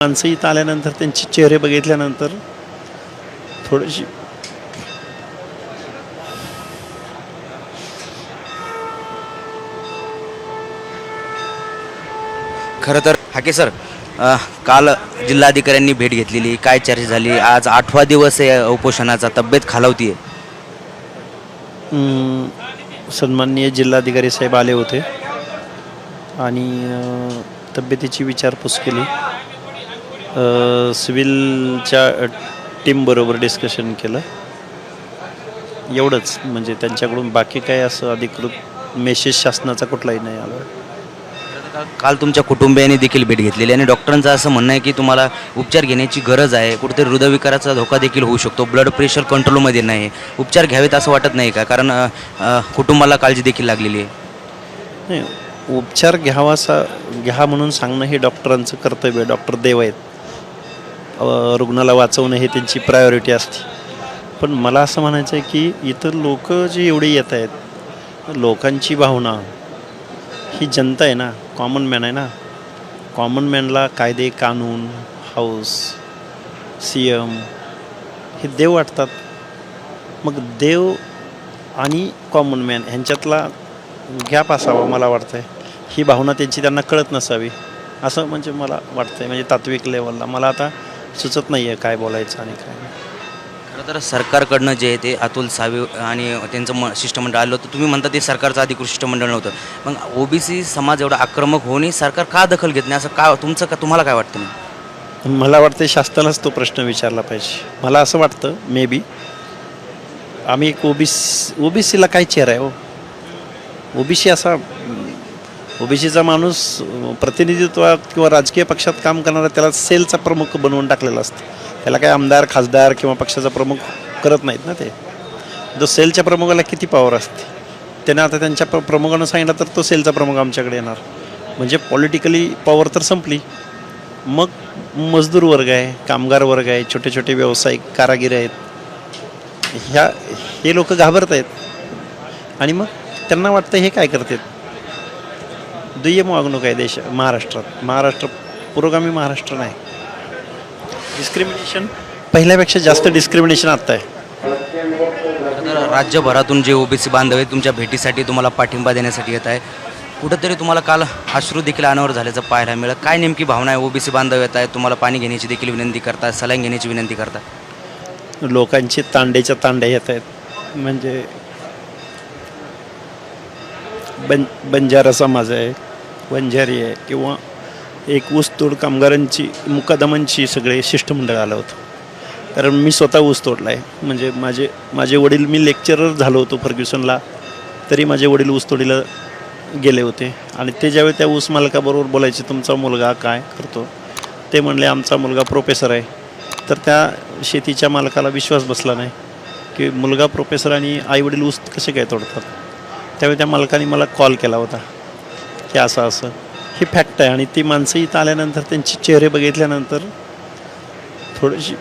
माणसं इथं आल्यानंतर त्यांचे चेहरे बघितल्यानंतर थोडीशी खरं तर हाके सर अ, काल जिल्हाधिकाऱ्यांनी भेट घेतलेली काय चर्चा झाली? आज आठवा दिवस आहे उपोषणाचा तब्येत खालावतीये अं, सन्माननीय जिल्हाधिकारी साहेब आले होते आणि अं, तब्येतीची विचारपूस केली. सिव्हिलच्या टीमबरोबर डिस्कशन केलं. एवढंच. म्हणजे त्यांच्याकडून बाकी काय असं अधिकृत मेसेज शासनाचा कुठलाही नाही आला. काल तुमच्या कुटुंबियांनी देखील भेट घेतलेली आणि डॉक्टरांचं असं म्हणणं आहे की तुम्हाला उपचार घेण्याची गरज आहे. कुठेतरी हृदयविकाराचा धोका देखील होऊ शकतो. ब्लड प्रेशर कंट्रोलमध्ये नाही. उपचार घ्यावेत असं वाटत नाही का? कारण कुटुंबाला काळजी देखील लागलेली आहे. नाही उपचार घ्यावासा घ्या म्हणून सांगणं हे डॉक्टरांचं कर्तव्य आहे. डॉक्टर देव आहेत. रुग्णाला वाचवणं हे त्यांची प्रायोरिटी असते. पण मला असं म्हणायचं आहे की इथं लोक जे एवढे येत आहेत लोकांची भावना ही जनता आहे ना कॉमन मॅन आहे ना. कॉमन मॅनला कायदे कानून हाऊस सी एम हे देव वाटतात. मग देव आणि कॉमन मॅन ह्यांच्यातला गॅप असावा मला वाटतं आहे ही भावना त्यांची त्यांना कळत नसावी. असं म्हणजे मला वाटतं आहे म्हणजे तात्विक लेवलला मला आता सुचत नाही आहे काय बोलायचं आणि काय नाही. खरं तर सरकारकडनं जे आहे ते अतुल सावे आणि त्यांचं म शिष्टमंडळ आलं होतं. तुम्ही म्हणता ते सरकारचं अधिकृत शिष्टमंडळ नव्हतं. मग ओबीसी समाज एवढा आक्रमक होऊनही सरकार का दखल घेत नाही? असं का तुमचं का तुम्हाला काय वाटतं? मला वाटतं शासनालाच तो प्रश्न विचारला पाहिजे. मला असं वाटतं मे बी आम्ही एक ओबीसी ओबीसीला काय चेहरा आहे हो? ओबीसी असा ओबीसीचा माणूस प्रतिनिधित्वात किंवा राजकीय पक्षात काम करणारा त्याला सेलचा प्रमुख बनवून टाकलेला असतं. त्याला काय आमदार खासदार किंवा पक्षाचा प्रमुख करत नाहीत ना ते. जो सेलच्या प्रमुखाला किती पॉवर असते. त्याने आता त्यांच्या प्र प्रमुखानं सांगितलं तर तो सेलचा प्रमुख आमच्याकडे येणार. म्हणजे पॉलिटिकली पॉवर तर संपली. मग मजदूर वर्ग आहे कामगार वर्ग आहे छोटे छोटे व्यावसायिक कारागीर आहेत. ह्या हे लोक घाबरत आहेत आणि मग त्यांना वाटतं हे काय करतात? दुय्यम वागणूक आहे देश महाराष्ट्रात महाराष्ट्र पुरोगामी महाराष्ट्र नाही. डिस्क्रिमिनेशन पहिल्यापेक्षा जास्त डिस्क्रिमिनेशन आत्ता आहे. तर राज्यभरातून जे ओबीसी बांधव आहेत तुमच्या भेटीसाठी तुम्हाला पाठिंबा देण्यासाठी येत आहे. कुठंतरी तुम्हाला काल अश्रू देखील अनावर झाल्याचं पाहायला मिळत काय नेमकी भावना आहे? ओबीसी बांधव येत आहेत तुम्हाला पाणी घेण्याची देखील विनंती करतात सलाईन घेण्याची विनंती करतात? लोकांची तांडेच्या तांड्या येत आहेत. म्हणजे बं बंजारा समाज आहे. वंजारी आहे किंवा एक ऊसतोड कामगारांची मुकादमांची सगळे शिष्टमंडळ आलं होतं. कारण मी स्वतः ऊस तोडला आहे म्हणजे माझे माझे वडील मी लेक्चरर झालो होतो फर्ग्युसनला तरी माझे वडील ऊसतोडीला गेले होते. आणि ते ज्यावेळी त्या ऊस मालकाबरोबर बोलायचे तुमचा मुलगा काय करतो? ते म्हणले आमचा मुलगा प्रोफेसर आहे. तर त्या शेतीच्या मालकाला विश्वास बसला नाही की मुलगा प्रोफेसर आणि आईवडील ऊस कसे काय तोडतात? त्यावेळी त्या मालकाने मला कॉल केला होता. की असं असं. हे फॅक्ट आहे आणि ती माणसं इथं आल्यानंतर त्यांचे चेहरे बघितल्यानंतर थोडीशी